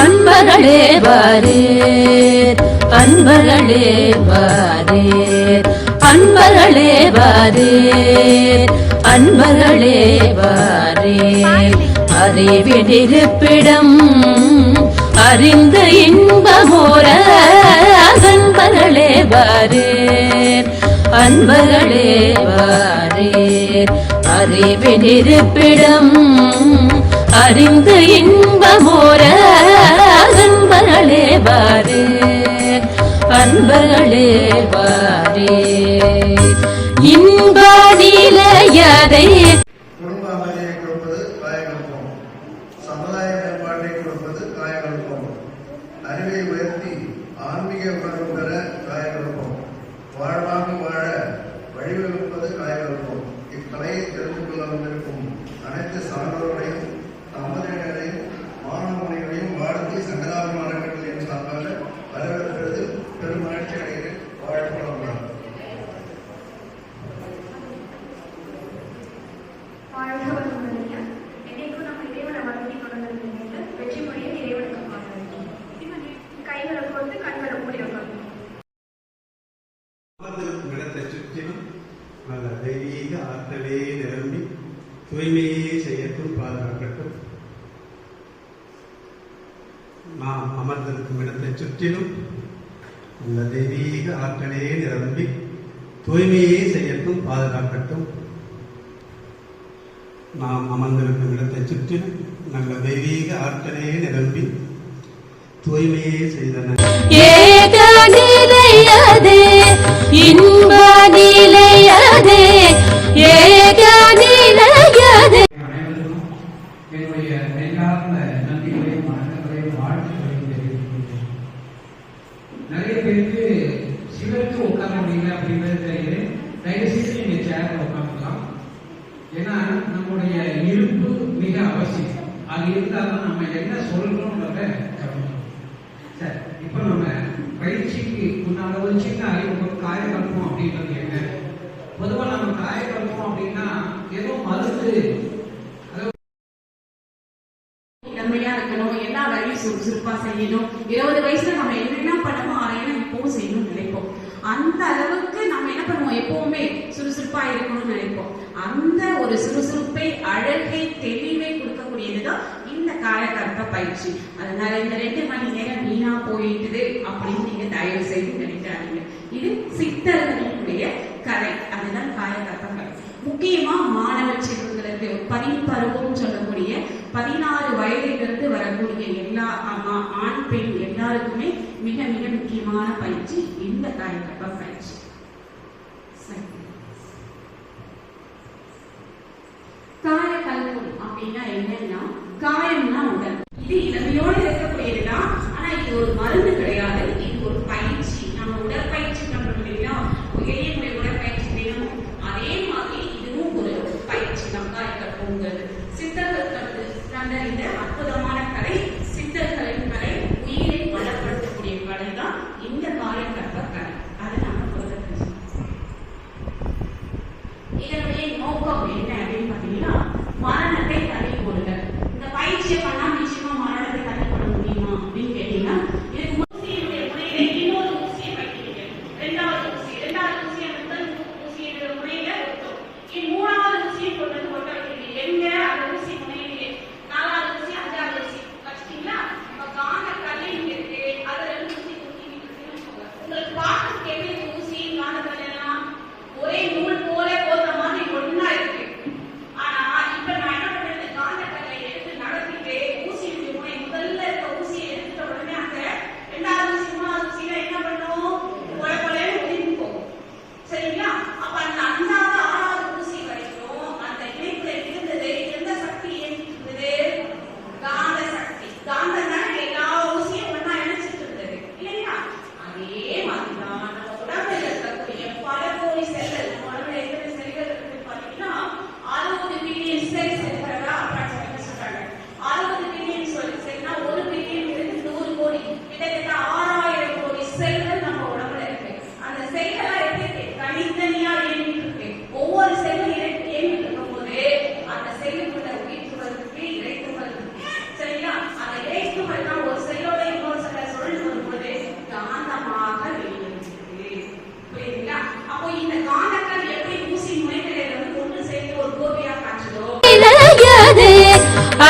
அன்பர்களே வாரீர் அன்பர்களே வாரீர் அன்பர்களே வாரீர் அன்பர்களே வாரீர் அறிவிடிருப்பிடம் அறிந்து இன்பமோர அன்பர்களே வாரீர் அன்பர்களே வாரீர் அறிவிடிருப்பிடம் அறிந்து இன்பமோர அன்பர்களே வாரே. அன்பர்களே வாரே. இன்பாதிலையதை கொடுப்பது சமுதாய கொடுப்பது அறிவை உயர்த்தி ஆன்மீக உணர்வு பெற காயகல்பம் வாழ்வாங்க வாழ வழிவகுப்பது காயகல்பம் இக்கலையை தெரிந்து கொள்ள வந்திருக்கும் அனைத்து சான்றோர்களையும் தம்பதியினரையும் மாணவர்களையும் வாழ்த்தி சங்கராபுரம் அமர்ந்திருக்கும் சுற்றிலும் நல்ல தெய்வீக ஆற்றலே நிரம்பி தூய்மையே செய்யட்டும் பாதுகாக்கட்டும். நாம் அமர்ந்திருக்கும் இடத்தை சுற்றிலும் நல்ல தெய்வீக ஆற்றலே நிரம்பி தூய்மையே செய்யட்டும் பாதுகாக்கட்டும். நாம் அமர்ந்திருக்கும் இடத்தை சுற்றிலும் நல்ல தெய்வீக ஆற்றலே நிரம்பி தூய்மையே செய்தன. முடியல அப்படின்றது தெரியுது தயவு செய்து நீங்க சேர்ல உட்காந்துக்கலாம் ஏன்னா நம்முடைய இருப்பு மிக அவசியம். அது இருந்தால் தான் நம்ம என்ன சொல்றோம்ன்றத கவனிக்கணும். சார் இப்போ நம்ம பயிற்சிக்கு முன்னால ஒரு சின்ன அறிமுகம் காயக்கல்பம் அப்படின்றது என்ன? பொதுவாக நம்ம காயக்கல்பம் அப்படின்னா ஏதோ மருந்து. அதாவது இருக்கணும் எல்லா வேலையும் சுறுசுறுப்பா செய்யணும். இருபது வயசுல நம்ம என்னென்ன பண்ணமோ அதையெல்லாம் இப்பவும் செய்யணும்னு நினைப்போம் அந்த அளவுக்கு நம்ம என்ன பண்ணுவோம் எப்பவுமே சுறுசுறுப்பா இருக்கணும்னு நினைப்போம் அந்த ஒரு சுறுசுறுப்பை அழகை தெளிவை கொடுக்கக்கூடியதுதான் இந்த ஆயிடுச்சு. அதனால இந்த ரெண்டு மணி நேரம் வீணா போயிட்டுது அப்படின்னு நீங்க தயவு செய்து நினைக்காதீங்க. இது சித்தர்களுடைய கலை அதுதான் காயகத்தங்கள் முக்கியமா மாணவ செல்வங்களுக்கு பனிப்பருவம் சொல்லக்கூடிய பதினாறு வயதிலிருந்து வரக்கூடிய எல்லா அம்மா ஆண் பெண் எல்லாருக்குமே மிக மிக முக்கியமான பயிற்சி இந்த காயகல்ப பயிற்சி சரி. காயகல்பம் அப்படின்னா என்னன்னா காயம்னா உடல் இது இளமையோடு இருக்கக்கூடியதுதான் ஆனா இது ஒரு மருந்து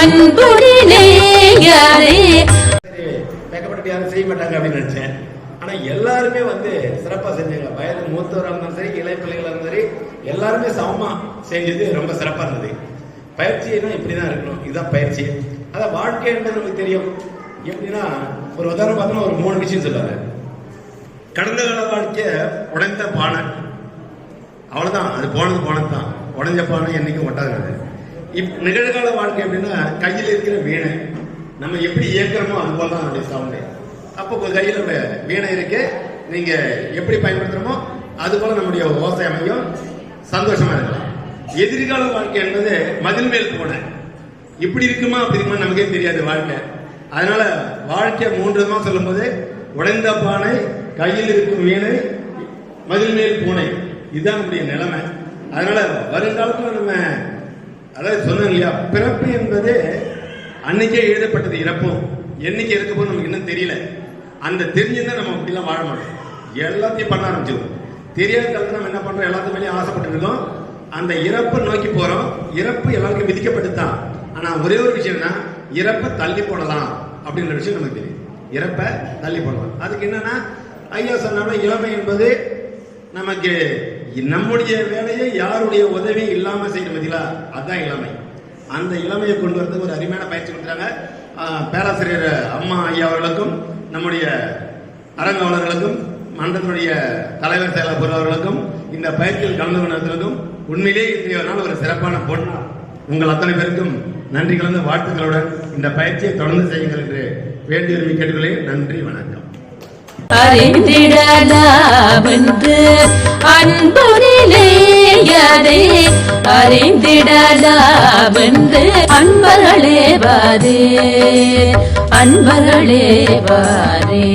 அன்புடிலேயதே மேக்கப்பட்டு யாரும் செய்ய மாட்டாங்க அப்படின்னு நினைச்சேன். ஆனா எல்லாருமே வந்து சிறப்பா செஞ்சாங்க. வயது மூத்தவராக இருந்தாலும் சரி இளைய பிள்ளைகளாக இருந்தாலும் சரி எல்லாருமே சமமா செஞ்சது ரொம்ப சிறப்பா இருந்தது. பயிற்சினா இப்படிதான் இருக்கணும். இதுதான் பயிற்சி. அதான் வாழ்க்கை நமக்கு தெரியும். எப்படின்னா ஒரு உதாரணம் பார்த்தோம்னா ஒரு மூணு விஷயம் சொல்லுவாங்க. கடந்த கால வாழ்க்கை உடைந்த பானை. அவ்வளவுதான். அது போனது போனது தான் உடைஞ்ச பானை என்னைக்கும் ஒட்டாது இப் நிகழ்கால வாழ்க்கை எப்படின்னா கையில் இருக்கிற வீணை நம்ம எப்படி இயக்கிறோமோ அது போல தான் நம்முடைய சவுண்டு அப்போ உங்கள் கையில் வீணை இருக்கு நீங்க எப்படி பயன்படுத்துறோமோ அது போல நம்முடைய ஓசை அமையும். சந்தோஷமா இருக்கலாம். எதிர்கால வாழ்க்கை என்பது மதில் மேல் பூனை. இப்படி இருக்குமா அப்படி இருக்குமா நமக்கே தெரியாது வாழ்க்கை. அதனால வாழ்க்கை மூன்று விதமா சொல்லும்போது உடைந்த பானை கையில் இருக்கும் வீணை மதில் மேல் பூனை. இதுதான் நம்முடைய நிலைமை. அதனால வருங்காலத்தில் நம்ம அதாவது சொல்லுங்க இல்லையா? பிறப்பு என்பது அன்னைக்கே எழுதப்பட்டது இறப்பும். என்னைக்கு இருக்க போது நமக்கு இன்னும் தெரியல. அந்த தெரிஞ்சிருந்தா நம்ம அப்படிலாம் வாழ மாட்டோம். எல்லாத்தையும் பண்ண ஆரம்பிச்சிடும் தெரியாத காலத்தில் நம்ம என்ன பண்றோம்? எல்லாத்து மேலேயும் ஆசைப்பட்டு இருக்கோம். அந்த இறப்பை நோக்கி போறோம். இறப்பு எல்லாருக்கும் விதிக்கப்பட்டு தான் ஆனா ஒரே ஒரு விஷயம்னா இறப்பை தள்ளி போடலாம் அப்படின்ற விஷயம் நமக்கு தெரியும். இறப்பை தள்ளி போடலாம். அதுக்கு என்னன்னா ஐயா சொன்னாலும் இளமை என்பது நமக்கு நம்முடைய வேலையை யாருடைய உதவி இல்லாம செய்யணும் பார்த்தீங்களா அதுதான் இளமை. அந்த இளமையை கொண்டு வரதுக்கு ஒரு அருமையான பயிற்சி கொடுக்குறாங்க பேராசிரியர் அம்மா ஐயா அவர்களுக்கும் நம்முடைய அரங்கவலர்களுக்கும் மன்றத்தினுடைய தலைவர் செயலர் பொருளவர்களுக்கும் இந்த பயிற்சியில் கலந்து கொண்டதற்கும் உண்மையிலே இன்றைய நாள் ஒரு சிறப்பான பொன்னாள் உங்கள் அத்தனை பேருக்கும் நன்றி கலந்த வாழ்த்துக்களுடன் இந்த பயிற்சியை தொடர்ந்து செய்யுங்கள் என்று வேண்டிய விரும்பி நன்றி வணக்கம். அறிந்திடலாவென்று அன்புடிலேயதே அறிந்திடலாவென்று அன்பர்களே வாரே அன்பர்களே வாரே.